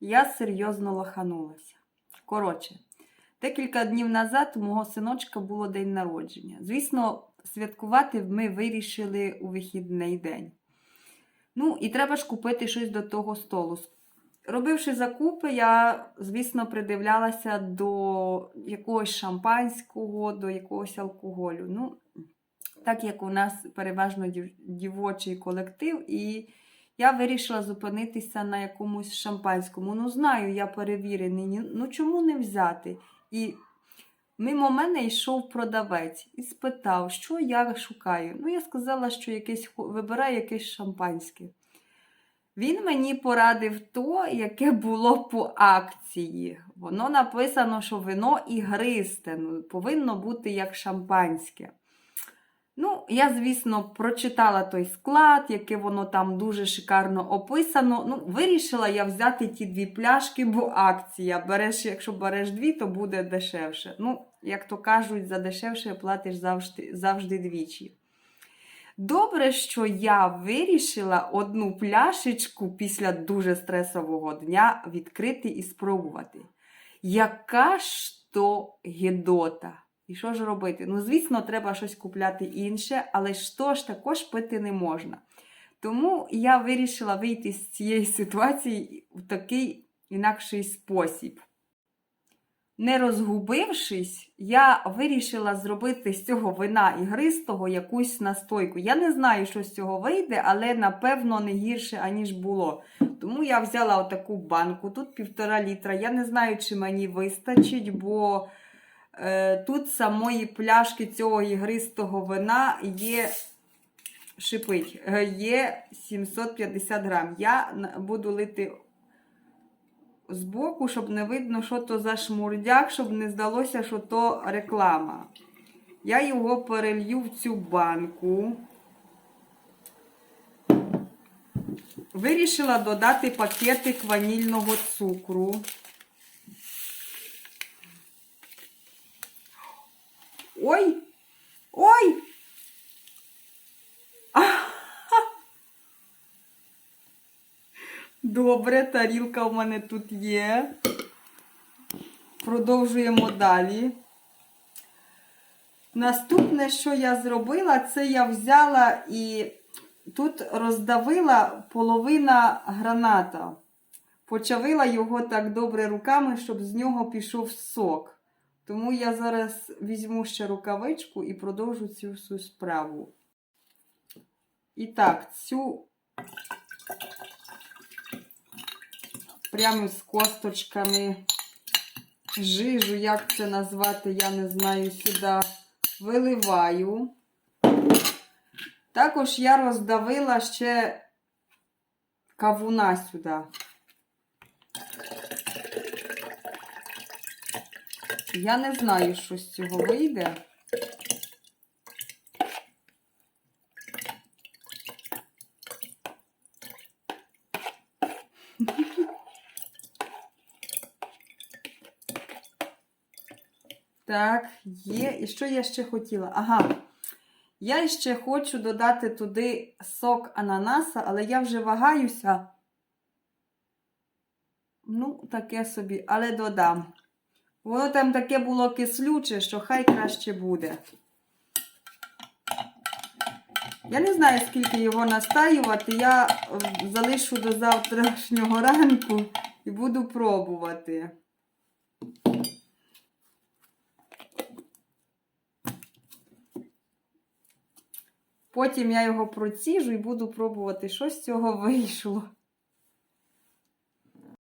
я серйозно лоханулася. Коротше, декілька днів назад у мого синочка було день народження. Звісно, святкувати ми вирішили у вихідний день. Ну, і треба ж купити щось до того столу. Робивши закупи, я, звісно, придивлялася до якогось шампанського, до якогось алкоголю. Ну, так як у нас переважно дівочий колектив, і я вирішила зупинитися на якомусь шампанському. Ну, знаю, я перевірений. Ну чому не взяти? І мимо мене йшов продавець і спитав, що я шукаю. Ну, я сказала, що якесь вибираю якесь шампанське. Він мені порадив то, яке було по акції. Воно написано, що вино ігристе, ну, повинно бути як шампанське. Ну, я, звісно, прочитала той склад, яке воно там дуже шикарно описано. Ну, вирішила я взяти ті дві пляшки, бо акція. Береш, якщо береш дві, то буде дешевше. Ну, як то кажуть, за дешевше платиш завжди, завжди двічі. Добре, що я вирішила одну пляшечку після дуже стресового дня відкрити і спробувати. Яка ж то гідота? І що ж робити? Ну, звісно, треба щось купляти інше, але ж ж також пити не можна. Тому я вирішила вийти з цієї ситуації в такий інакший спосіб. Не розгубившись, я вирішила зробити з цього вина ігристого якусь настойку. Я не знаю, що з цього вийде, але напевно не гірше, аніж було. Тому я взяла отаку банку, тут півтора літра. Я не знаю, чи мені вистачить, бо тут самої пляшки цього ігристого вина є шипить, е, є 750 грам. Я буду лити збоку, щоб не видно, що то за шмурдяк, щоб не здалося, що то реклама. Я його перелью в цю банку. Вирішила додати пакетик ванільного цукру. Ой! Ой! Добре, тарілка в мене тут є. Продовжуємо далі. Наступне, що я зробила, це я взяла і тут роздавила половина граната. Почавила його так добре руками, щоб з нього пішов сок. Тому я зараз візьму ще рукавичку і продовжу цю всю справу. І так, цю прямо з косточками жижу, як це назвати, я не знаю, сюди виливаю. Також я роздавила ще кавуна сюди. Я не знаю, що з цього вийде. Так, є. І що я ще хотіла? Ага. Я ще хочу додати туди сок ананаса, але я вже вагаюся. Ну, таке собі, але додам. Воно там таке було кислюче, що хай краще буде. Я не знаю, скільки його настаювати. Я е, залишу до завтрашнього ранку і буду пробувати. Потім я його проціжу і буду пробувати, що з цього вийшло.